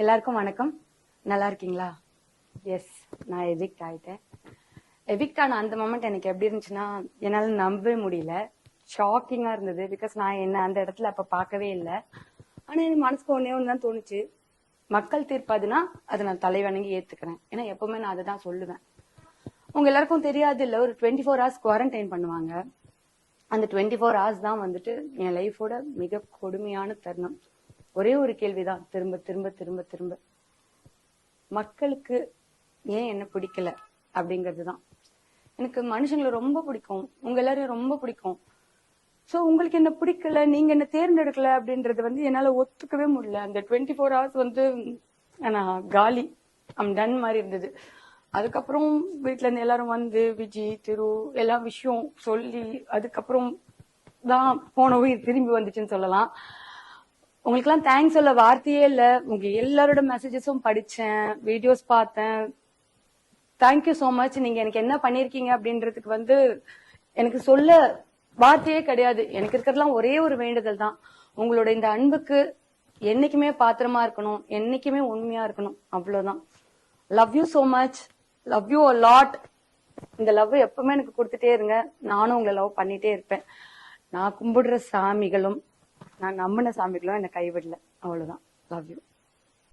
எல்லாருக்கும் வணக்கம். நல்லா இருக்கீங்களா? எஸ் நான் எவிக்ட் ஆயிட்டேன். எவிக்ட் ஆன அந்த மொமெண்ட் எனக்கு எப்படி இருந்துச்சுன்னா என்னால நம்பவே முடியல. ஷாக்கிங்கா இருந்தது பிகாஸ் நான் என்ன அந்த இடத்துல அப்ப பார்க்கவே இல்லை. ஆனா என் மனசுக்கு ஒன்னே ஒன்று தான் தோணுச்சு. மக்கள் தீர்ப்பாதுன்னா அதை நான் தலைவணங்கி ஏத்துக்கிறேன். ஏன்னா எப்பவுமே நான் அதை தான் சொல்லுவேன். உங்க எல்லாருக்கும் தெரியாது இல்லை ஒரு டுவெண்ட்டி ஃபோர் ஹவர்ஸ் குவாரண்டைன் பண்ணுவாங்க. அந்த டுவெண்ட்டி ஃபோர் ஹவர்ஸ் தான் வந்துட்டு என் லைஃபோட மிக கொடுமையான தருணம். ஒரே ஒரு கேள்விதான். திரும்ப திரும்ப திரும்ப திரும்ப. மக்களுக்கு ஏன் என்ன பிடிக்கல அப்படிங்கிறது தான் எனக்கு மனுஷங்களை ரொம்ப பிடிக்கும். உங்க எல்லாரையும் ரொம்ப பிடிக்கும். ஸோ உங்களுக்கு என்ன பிடிக்கல? நீங்க என்ன தேர்ந்தெடுக்கல அப்படின்றது வந்து என்னால ஒத்துக்கவே முடியல. அந்த டுவெண்ட்டி ஃபோர் ஹவர்ஸ் வந்து நான் காலி. அம் டன் மாதிரி இருந்தது. அதுக்கப்புறம் வீட்ல இருந்து எல்லாரும் வந்து விஜி திரு எல்லா விஷயம் சொல்லி அதுக்கப்புறம் தான் போன உயிர் திரும்பி வந்துச்சுன்னு சொல்லலாம். உங்களுக்கெல்லாம் தேங்க்ஸ் சொல்ல வார்த்தையே இல்ல. உங்க எல்லாரோட மெசேஜஸும் படிச்சேன் வீடியோஸ் பார்த்தேன். தேங்க்யூ ஸோ மச் நீங்க எனக்கு என்ன பண்ணிருக்கீங்க அப்படின்றதுக்கு வந்து எனக்கு சொல்ல வார்த்தையே கிடையாது. எனக்கு இருக்கிறதுலாம் ஒரே ஒரு வேண்டுதல் தான். உங்களோட இந்த அன்புக்கு என்னைக்குமே பாத்திரமா இருக்கணும். என்னைக்குமே உண்மையா இருக்கணும். அவ்வளவுதான். Love you so much love you a lot இந்த லவ் எப்பவுமே எனக்கு கொடுத்துட்டே இருங்க. நானும் உங்களை லவ் பண்ணிட்டே இருப்பேன். நான் கும்பிடுற சாமிகளும் நான் நம்பின சாமிகளும் என்னை கைவிடல. அவ்வளவுதான். Love you